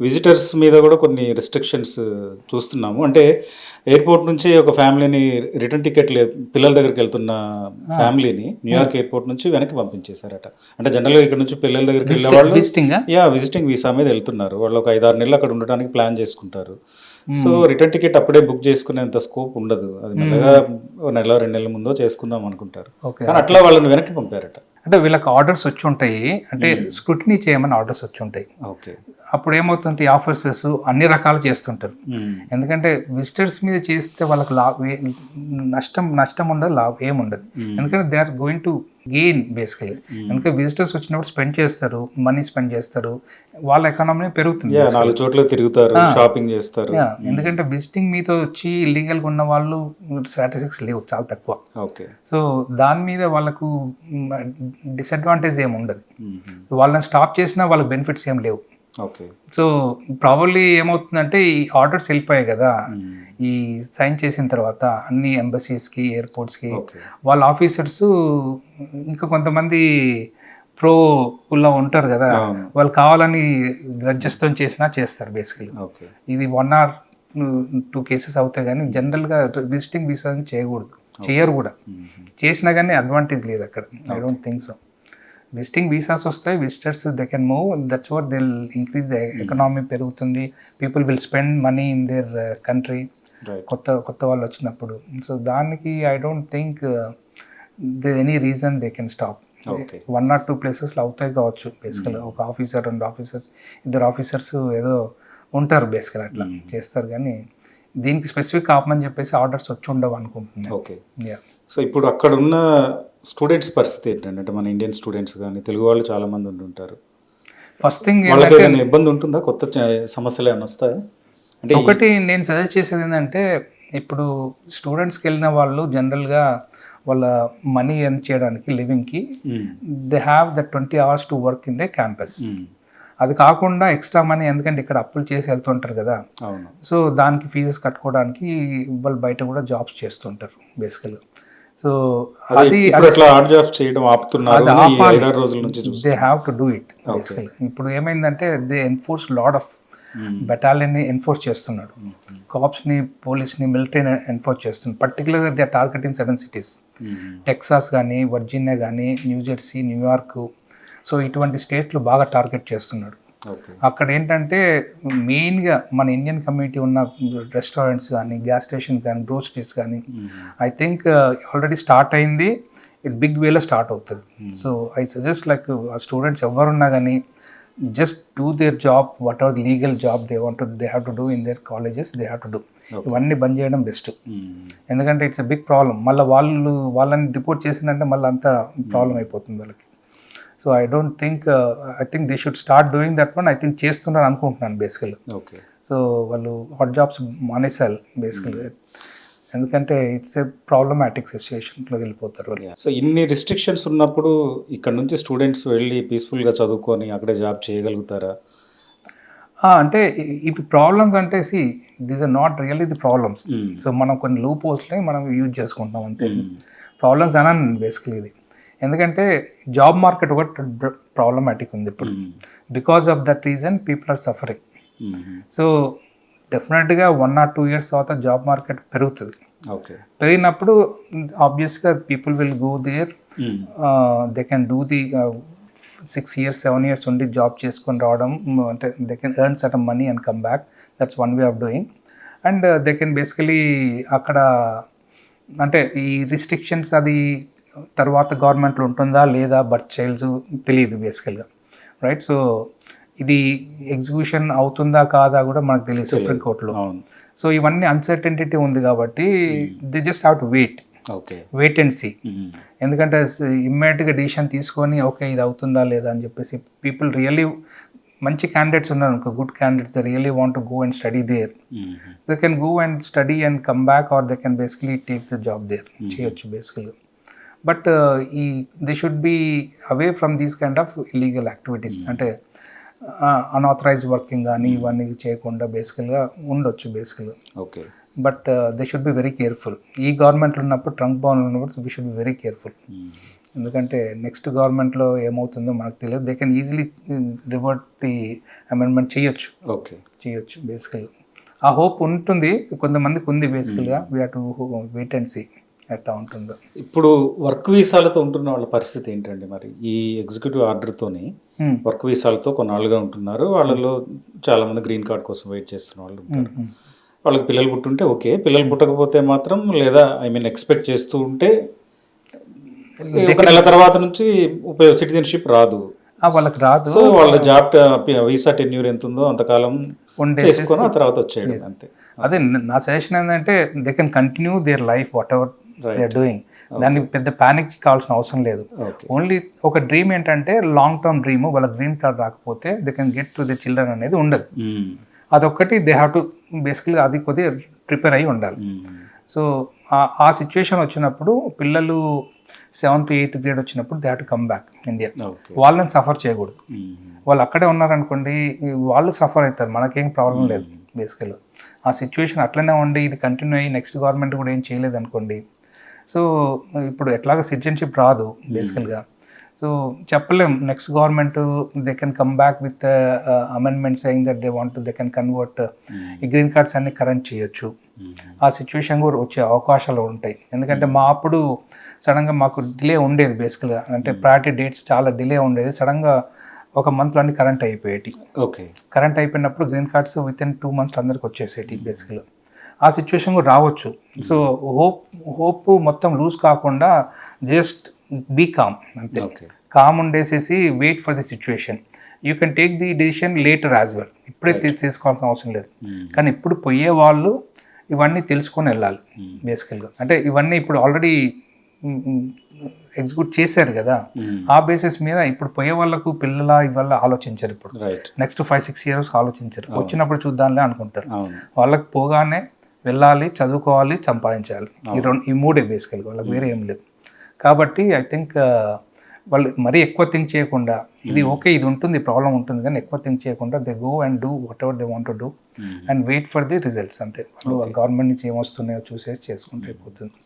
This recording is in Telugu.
విజిటర్స్ మీద కూడా కొన్ని రెస్ట్రిక్షన్స్ చూస్తున్నాము. అంటే ఎయిర్పోర్ట్ నుంచి ఒక ఫ్యామిలీని రిటర్న్ టికెట్ లేదు పిల్లల దగ్గరికి వెళ్తున్న ఫ్యామిలీని న్యూయార్క్ ఎయిర్పోర్ట్ నుంచి వెనక్కి పంపించేశారట. అంటే జనరల్గా ఇక్కడ నుంచి పిల్లల దగ్గరికి వెళ్ళే వాళ్ళు విజిటింగ్ యా విజిటింగ్ వీసా మీద వెళ్తున్నారు. వాళ్ళు ఒక ఐదారు నెలలు అక్కడ ఉండడానికి ప్లాన్ చేసుకుంటారు. సో రిటర్న్ టికెట్ అప్పుడే బుక్ చేసుకునేంత స్కోప్ ఉండదు. అది మెల్లగా ఓ నెల రెండు నెలల ముందో చేసుకుందాం అనుకుంటారు. కానీ అట్లా వాళ్ళని వెనక్కి పంపారట. అంటే వీళ్ళకి ఆర్డర్స్ వచ్చి ఉంటాయి. అంటే స్క్రూటినీ చేయమని ఆర్డర్స్ వచ్చి ఉంటాయి. ఓకే. అప్పుడు ఏమవుతుంటే ఆఫీసర్స్ అన్ని రకాలు చేస్తుంటారు. ఎందుకంటే విజిటర్స్ మీద చేస్తే వాళ్ళకి లాభ నష్టం నష్టం ఉండదు లాభం ఏముండదు ఎందుకంటే they are going to gain basically ఎందుకంటే విజిటర్స్ వచ్చినప్పుడు స్పెండ్ చేస్తారు మనీ స్పెండ్ చేస్తారు వాళ్ళ ఎకానమీ పెరుగుతుంది నాలుగు చోట్ల తిరుగుతారు షాపింగ్ చేస్తారు. ఎందుకంటే విజిటింగ్ మీతో వచ్చి ఇల్లీగల్గా ఉన్న వాళ్ళు స్టాటిస్టిక్స్ లేవు చాలా తక్కువ. ఓకే. సో దాని మీద వాళ్ళకు డిసడ్వాంటేజ్ ఏమి ఉండదు. వాళ్ళని స్టాప్ చేసినా వాళ్ళకి బెనిఫిట్స్ ఏం లేవు. ఓకే. సో ప్రాబబ్లీ ఏమవుతుందంటే ఈ ఆర్డర్స్ వెళ్ళిపోయాయి కదా. ఈ సైన్ చేసిన తర్వాత అన్ని ఎంబసీస్కి ఎయిర్పోర్ట్స్కి వాళ్ళ ఆఫీసర్స్ ఇంకా కొంతమంది ప్రో లో ఉంటారు కదా. వాళ్ళు కావాలని గ్రడ్జెస్తో చేసినా చేస్తారు బేసికలీ ఇది వన్ ఆర్ టూ కేసెస్ అవుతాయి కానీ జనరల్గా విజిటింగ్ వీసా చేయకూడదు. చేయరు కూడా. చేసినా కానీ అడ్వాంటేజ్ లేదు అక్కడ. I don't think so visiting visas వస్తాయి visitors they can move that's what will increase the economy పెరుగుతుంది. People will spend money in their country కొత్త కొత్త వాళ్ళు వచ్చినప్పుడు. సో దానికి I don't think they any reason they can stop okay one or two ప్లేసెస్లో అవుతాయి కావచ్చు బేసికల్ ఒక ఆఫీసర్ రెండు ఆఫీసర్స్ ఇద్దరు ఆఫీసర్స్ ఏదో ఉంటారు బేసికల్ అట్లా చేస్తారు. కానీ దీనికి స్పెసిఫిక్ ఆపమని చెప్పేసి ఆర్డర్స్ వచ్చి ఉండవు అనుకుంటున్నాను. ఓకే. సో ఇప్పుడు అక్కడ ఉన్న స్టూడెంట్స్ పరిస్థితి ఏంటంటే అంటే మన ఇండియన్ స్టూడెంట్స్ కానీ తెలుగు వాళ్ళు చాలా మంది ఉంటుంటారు ఫస్ట్ థింగ్ వాళ్ళకి ఏదైనా ఇబ్బంది ఉంటుందా? కొత్త సమస్యలు ఏమైనా వస్తాయా? అంటే ఒకటి నేను సజెస్ట్ చేసేది ఏంటంటే ఇప్పుడు స్టూడెంట్స్కి వెళ్ళిన వాళ్ళు జనరల్గా వాళ్ళ మనీ ఎర్న్ చేయడానికి లివింగ్కి. They have the twenty hours to work in the campus. అది కాకుండా ఎక్స్ట్రా మనీ ఎందుకంటే ఇక్కడ అప్పులు చేసి వెళ్తుంటారు కదా. సో దానికి ఫీజెస్ కట్టుకోవడానికి వాళ్ళు బయట కూడా జాబ్స్ చేస్తుంటారు బేసికల్గా సో అది చేయడం ఆపుతున్నారు రోజుల నుంచి they have to do it ఇప్పుడు ఏమైందంటే దే ఎన్ఫోర్స్ లాడ్ ఆఫ్ బెటాలియన్ని ఎన్ఫోర్స్ చేస్తున్నాడు. కాప్స్ని పోలీస్ని మిలిటరీని ఎన్ఫోర్స్ చేస్తున్నాడు. పర్టికులర్గా they targeting seven cities Texas కానీ వర్జీనియా కానీ New Jersey New York so ఇటువంటి స్టేట్లు బాగా టార్గెట్ చేస్తున్నాడు. అక్కడ ఏంటంటే మెయిన్గా మన ఇండియన్ కమ్యూనిటీ ఉన్న రెస్టారెంట్స్ కానీ గ్యాస్ స్టేషన్ కానీ గ్రోసరీస్ కానీ ఐ థింక్ ఆల్రెడీ స్టార్ట్ అయింది. ఇట్ బిగ్ వేలో స్టార్ట్ అవుతుంది. So I suggest like uh students ఎవరున్నా కానీ just do their job what are legal job they want they have to do in their colleges they have to do ఇవన్నీ బంద్ చేయడం బెస్ట్ ఎందుకంటే ఇట్స్ ఎ బిగ్ ప్రాబ్లం మళ్ళీ వాళ్ళు వాళ్ళని రిపోర్ట్ చేసిందంటే మళ్ళీ అంత ప్రాబ్లం అయిపోతుంది వాళ్ళకి. So I don't think I think they should start doing that one I think చేస్తున్నారు అనుకుంటున్నాను బేసికల్ ఓకే సో వాళ్ళు హాట్ జాబ్స్ మానేసారు బేసికల్ ఎందుకంటే ఇట్స్ ఏ ప్రాబ్లమాటిక్ సిచ్యువేషన్లోకి వెళ్ళిపోతారు వాళ్ళు. సో ఇన్ని రిస్ట్రిక్షన్స్ ఉన్నప్పుడు ఇక్కడ నుంచి స్టూడెంట్స్ వెళ్ళి పీస్ఫుల్గా చదువుకొని అక్కడే జాబ్ చేయగలుగుతారా? అంటే ఇవి ప్రాబ్లమ్స్ అంటే see these are not really the problems so మనం కొన్ని లూప్ హోల్స్ని మనం యూజ్ చేసుకుంటాం అంతే. ప్రాబ్లమ్స్ అన్నాను బేసికలీ ఇది. ఎందుకంటే జాబ్ మార్కెట్ ఒకటి ప్రాబ్లమాటిక్ ఉంది ఇప్పుడు. Because of that reason people are suffering so డెఫినెట్గా వన్ ఆర్ టూ ఇయర్స్ తర్వాత జాబ్ మార్కెట్ పెరుగుతుంది. ఓకే పెరిగినప్పుడు ఆబ్వియస్గా people will go there they can do the six years seven years ఉండి జాబ్ చేసుకొని రావడం అంటే they can earn certain money and come back that's one way of doing and they can basically అక్కడ అంటే ఈ రిస్ట్రిక్షన్స్ అది తర్వాత గవర్నమెంట్లో ఉంటుందా లేదా బర్త్ చైల్డ్స్ తెలియదు బేసికల్గా రైట్ సో ఇది ఎగ్జిక్యూషన్ అవుతుందా కాదా కూడా మనకు తెలియదు సుప్రీం కోర్టులో అవును. సో ఇవన్నీ అన్సర్టెంటిటీ ఉంది కాబట్టి they just have to wait okay wait and see ఎందుకంటే ఇమ్మీడియట్గా డిసిషన్ తీసుకొని ఓకే ఇది అవుతుందా లేదా అని చెప్పేసి పీపుల్ రియల్లీ మంచి క్యాండిడేట్స్ ఉన్నారు అనుకో good candidates they really want go and study there they can go and study and come back or they can basically take the job there చేయొచ్చు బేసికల్గా బట్ ఈ they should be away from these kind of illegal activities అంటే అన్ఆథరైజ్ వర్కింగ్ కానీ ఇవన్నీ చేయకుండా బేసికల్గా ఉండొచ్చు బేసికల్గా okay but they should be very careful ఈ గవర్నమెంట్లో ఉన్నప్పుడు ట్రంప్ భవన్ ఉన్నప్పుడు we should be very careful ఎందుకంటే నెక్స్ట్ గవర్నమెంట్లో ఏమవుతుందో మనకు తెలియదు. They can easily revert the amendment చేయొచ్చు. ఓకే చేయొచ్చు బేసికల్గా ఆ హోప్ ఉంటుంది. కొంతమందికి ఉంది బేసికల్గా we to wait and see ఎట్లా ఉంటుందో. ఇప్పుడు వర్క్ వీసాలతో ఉంటున్న వాళ్ళ పరిస్థితి ఏంటండి మరి? ఈ ఎగ్జిక్యూటివ్ ఆర్డర్తోని. వర్క్ వీసాలతో కొన్నాళ్ళుగా ఉంటున్నారు. వాళ్ళలో చాలా మంది గ్రీన్ కార్డ్ కోసం వెయిట్ చేస్తున్న వాళ్ళు ఉంటారు. వాళ్ళకి పిల్లలు పుట్టుంటే ఓకే. పిల్లలు పుట్టకపోతే మాత్రం లేదా ఐ మీన్ ఎక్స్పెక్ట్ చేస్తూ ఉంటే ఒక నెల తర్వాత నుంచి సిటిజన్షిప్ రాదు. వాళ్ళకి రాదు. సో వాళ్ళ జాబ్ వీసా టెన్యూర్ ఎంత ఉందో అంతకాలం చేసుకొని ఆ తర్వాత వచ్చేయడం అంతే. అదే న- సజెషన్ ఏంటంటే they can continue their life whatever doing దానికి పెద్ద ప్యానిక్ కావాల్సిన అవసరం లేదు. ఓన్లీ ఒక డ్రీమ్ ఏంటంటే లాంగ్ టర్మ్ డ్రీమ్ వాళ్ళ గ్రీన్ కార్డ్ రాకపోతే they can get to the children అనేది ఉండదు. అదొక్కటి దే హ్యావ్ టు బేసికల్గా అది కొద్దిగా ప్రిపేర్ అయి ఉండాలి. సో ఆ- ఆ సిచ్యువేషన్ వచ్చినప్పుడు పిల్లలు సెవెంత్ ఎయిత్ గ్రేడ్ వచ్చినప్పుడు they have to come back India వాళ్ళని సఫర్ చేయకూడదు. వాళ్ళు అక్కడే ఉన్నారనుకోండి వాళ్ళు సఫర్ అవుతారు. మనకేం ప్రాబ్లం లేదు బేసికల్గా ఆ సిచ్యువేషన్ అట్లనే ఉండి ఇది కంటిన్యూ అయ్యి నెక్స్ట్ గవర్నమెంట్ కూడా ఏం చేయలేదు అనుకోండి సో ఇప్పుడు ఎట్లాగ సిటిజన్షిప్ రాదు బేసికల్గా. సో చెప్పలేం next government they can come back with amendment saying that they want they can convert ఈ గ్రీన్ కార్డ్స్ అన్ని కరెంట్ చేయొచ్చు. ఆ సిచ్యువేషన్ కూడా వచ్చే అవకాశాలు ఉంటాయి. ఎందుకంటే మా అప్పుడు సడన్గా మాకు డిలే ఉండేది బేసికల్గా. అంటే ప్రయారిటీ డేట్స్ చాలా డిలే ఉండేది. సడన్గా ఒక మంత్లో అన్ని కరెంట్ అయిపోయేటి ఓకే. కరెంట్ అయిపోయినప్పుడు green cards within two months అందరికి వచ్చేసేటి బేసిక్గా ఆ సిచ్యువేషన్ కూడా రావచ్చు. సో హోప్ హోప్ మొత్తం లూజ్ కాకుండా జస్ట్ బీ కామ్ అంతే. Calm ఉండేసేసి wait for the situation you can take the decision later as well ఇప్పుడే తీసుకోవాల్సిన అవసరం లేదు. కానీ ఇప్పుడు పోయే వాళ్ళు ఇవన్నీ తెలుసుకొని వెళ్ళాలి బేసికల్గా అంటే ఇవన్నీ ఇప్పుడు ఆల్రెడీ ఎగ్జిక్యూట్ చేశారు కదా. ఆ బేసిస్ మీద ఇప్పుడు పోయే వాళ్ళకు పిల్లల ఇవల్ల ఆలోచించారు ఇప్పుడు. నెక్స్ట్ ఫైవ్ సిక్స్ ఇయర్స్ ఆలోచించారు. వచ్చినప్పుడు చూద్దాంలే అనుకుంటారు. వాళ్ళకి పోగానే వెళ్ళాలి చదువుకోవాలి సంపాదించాలి. ఈ రెండు ఈ మూడే బేసికల్గా వాళ్ళకి వేరే ఏం లేదు. కాబట్టి ఐ థింక్ వాళ్ళు మరీ ఎక్కువ థింక్ చేయకుండా ఇది ఓకే ఇది ఉంటుంది ప్రాబ్లం ఉంటుంది కానీ ఎక్కువ థింక్ చేయకుండా they go and do whatever they want do and wait for the results అంతే. వాళ్ళు గవర్నమెంట్ నుంచి ఏమొస్తున్నాయో చూసేసి చేసుకుంటే అయిపోతుంది.